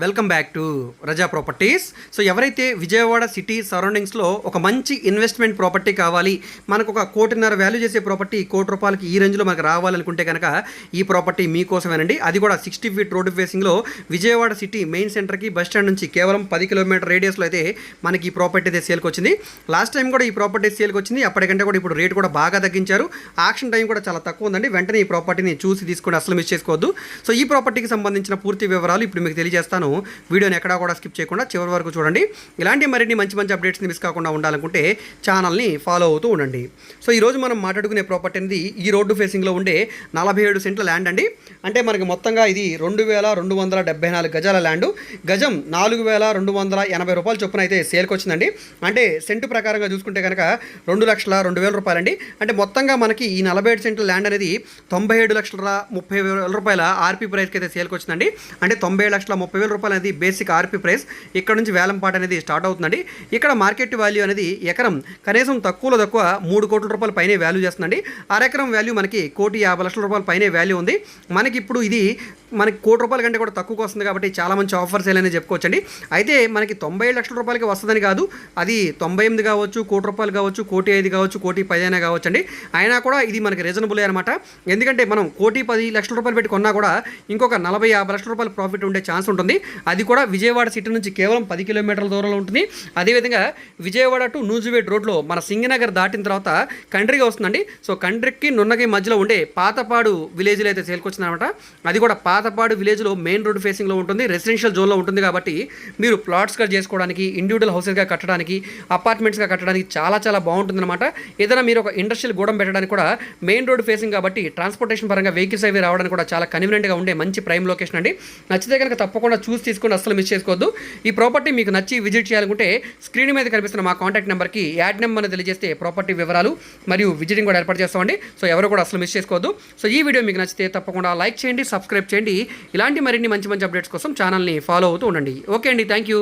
Welcome back to Raza properties. So ఎవరైతే Vijayawada city సరౌండింగ్స్లో ఒక మంచి ఇన్వెస్ట్మెంట్ ప్రాపర్టీ కావాలి మనకు ఒక కోటిన్నర వాల్యూ చేసే ప్రాపర్టీ కోటి రూపాయలకి ఈ రేంజ్లో మనకు రావాలనుకుంటే కనుక ఈ ప్రాపర్టీ మీకోసమేనండి. అది కూడా సిక్స్టీ ఫీట్ రోడ్డు ఫేసింగ్లో విజయవాడ సిటీ మెయిన్ సెంటర్కి బస్ స్టాండ్ నుంచి కేవలం పది కిలోమీటర్ రేడియస్లో అయితే మనకి ఈ ప్రాపర్టీ అయితే సేల్కి వచ్చింది. లాస్ట్ టైం కూడా ఈ ప్రాపర్టీ సేల్కి వచ్చింది. అప్పటికంటే కూడా ఇప్పుడు రేట్ కూడా బాగా తగ్గించారు. ఆక్షన్ టైం కూడా చాలా తక్కువ ఉందండి. వెంటనే ఈ ప్రాపర్టీని చూసి తీసుకొని అసలు మిస్ చేసుకోవద్దు. సో ఈ ప్రాపర్టీకి సంబంధించిన పూర్తి వివరాలు ఇప్పుడు మీకు తెలియజేస్తాను. వీడియోని ఎక్కడా కూడా స్కిప్ చేయకుండా చివరి వరకు చూడండి. ఇలాంటి మరిన్ని మంచి మంచి అప్డేట్స్ని మిస్ కాకుండా ఉండాలనుకుంటే ఛానల్ని ఫాలో అవుతూ ఉండండి. సో ఈరోజు మనం మాట్లాడుకునే ప్రాపర్టీ అనేది ఈ రోడ్డు ఫేసింగ్లో ఉండే నలభై ఏడు సెంట్ల ల్యాండ్ అండి. అంటే మనకి మొత్తంగా ఇది రెండు వేల రెండు వందల డెబ్బై నాలుగు గజాల ల్యాండ్ గజం నాలుగు వేల రెండు వందల ఎనభై రూపాయల చొప్పున అయితే సేల్కి వచ్చిందండి. అంటే సెంటు ప్రకారంగా చూసుకుంటే కనుక రెండు లక్షల రెండు వేల రూపాయలండి. అంటే మొత్తంగా మనకి ఈ నలభై ఏడు సెంట్ల ల్యాండ్ అనేది తొంభై ఏడు లక్షల ముప్పై వేల రూపాయల ఆర్పీ ప్రైస్కి అయితే సేల్కి వచ్చిందండి. అంటే తొంభై లక్షల ముప్పై వేల రూపాయలు అనేది బేసిక్ ఆర్పీ ప్రైస్ ఇక్కడ నుంచి వేలంపాట అనేది స్టార్ట్ అవుతుందండి. ఇక్కడ మార్కెట్ వాల్యూ అనేది ఎకరం కనీసం తక్కువలో తక్కువ మూడు కోట్ల రూపాయల పైనే వాల్యూ చేస్తుందండి. అరెకరం వాల్యూ మనకి కోటి యాభై లక్షల రూపాయల పైనే వాల్యూ ఉంది. మనకి ఇప్పుడు ఇది మనకి కోటి రూపాయల కంటే కూడా తక్కువకు వస్తుంది కాబట్టి చాలా మంచి ఆఫర్స్ అని చెప్పుకోవచ్చండి. అయితే మనకి తొంభై ఏడు లక్షల రూపాయలకి వస్తుందని కాదు అది తొంభై ఎనిమిది కావచ్చు కోటి రూపాయలు కావచ్చు కోటి ఐదు కావచ్చు కోటి పది అయినా కావచ్చు అండి అయినా కూడా ఇది మనకి రీజనబుల్ అనమాట. ఎందుకంటే మనం కోటి పది లక్షల రూపాయలు పెట్టి కొన్నా కూడా ఇంకొక నలభై యాభై లక్షల రూపాయల ప్రాఫిట్ ఉండే ఛాన్స్ ఉంటుంది. అది కూడా విజయవాడ సిటీ నుంచి కేవలం పది కిలోమీటర్ల దూరంలో ఉంటుంది. అదేవిధంగా విజయవాడ టు నూజువేట్ రోడ్లో మన సింగనగర్ దాటిన తర్వాత కండ్రిగా వస్తుందండి. సో కండ్రికి నున్నకి మధ్యలో ఉండే పాతపాడు విలేజ్లో అయితే సేల్కొచ్చిందనమాట అది కూడా పాత పాతపాడు విలేజ్లో మెయిన్ రోడ్ ఫేసింగ్లో ఉంటుంది రెసిడెన్షియల్ జోన్లో ఉంటుంది కాబట్టి మీరు ప్లాట్స్గా చేసుకోవడానికి ఇండివిజువల్ హౌసెస్గా కట్టడానికి అపార్ట్మెంట్స్గా కట్టడానికి చాలా చాలా బాగుంటుందన్నమాట. ఏదైనా మీరు ఒక ఇండస్ట్రియల్ గూడెం పెట్టడానికి కూడా మెయిన్ రోడ్ ఫేసింగ్ కాబట్టి ట్రాన్స్పోర్టేషన్ పరంగా వెహికల్స్ అవి రావడానికి కూడా చాలా కన్వీనియంట్గా ఉండే మంచి ప్రైమ్ లొకేషన్ అండి. నచ్చితే కనుక తప్పకుండా చూసి తీసుకొని అసలు మిస్ చేసుకోవద్దు. ఈ ప్రాపర్టీ మీకు నచ్చి విజిట్ చేయాలనుకుంటే స్క్రీన్ మీద కనిపిస్తున్న మా కాంటాక్ట్ నెంబర్కి యాడ్ నెంబర్ తెలియజేస్తే ప్రాపర్టీ వివరాలు మరియు విజిటింగ్ కూడా ఏర్పాటు చేస్తామండి. సో ఎవరు కూడా అసలు మిస్ చేసుకోవద్దు. సో ఈ వీడియో మీకు నచ్చితే తప్పకుండా లైక్ చేయండి సబ్స్క్రైబ్ చేయండి. ఇలాంటి మరిన్ని మంచి మంచి అప్డేట్స్ కోసం ఛానల్ని ఫాలో అవుతూ ఉండండి. ఓకే అండి థ్యాంక్ యూ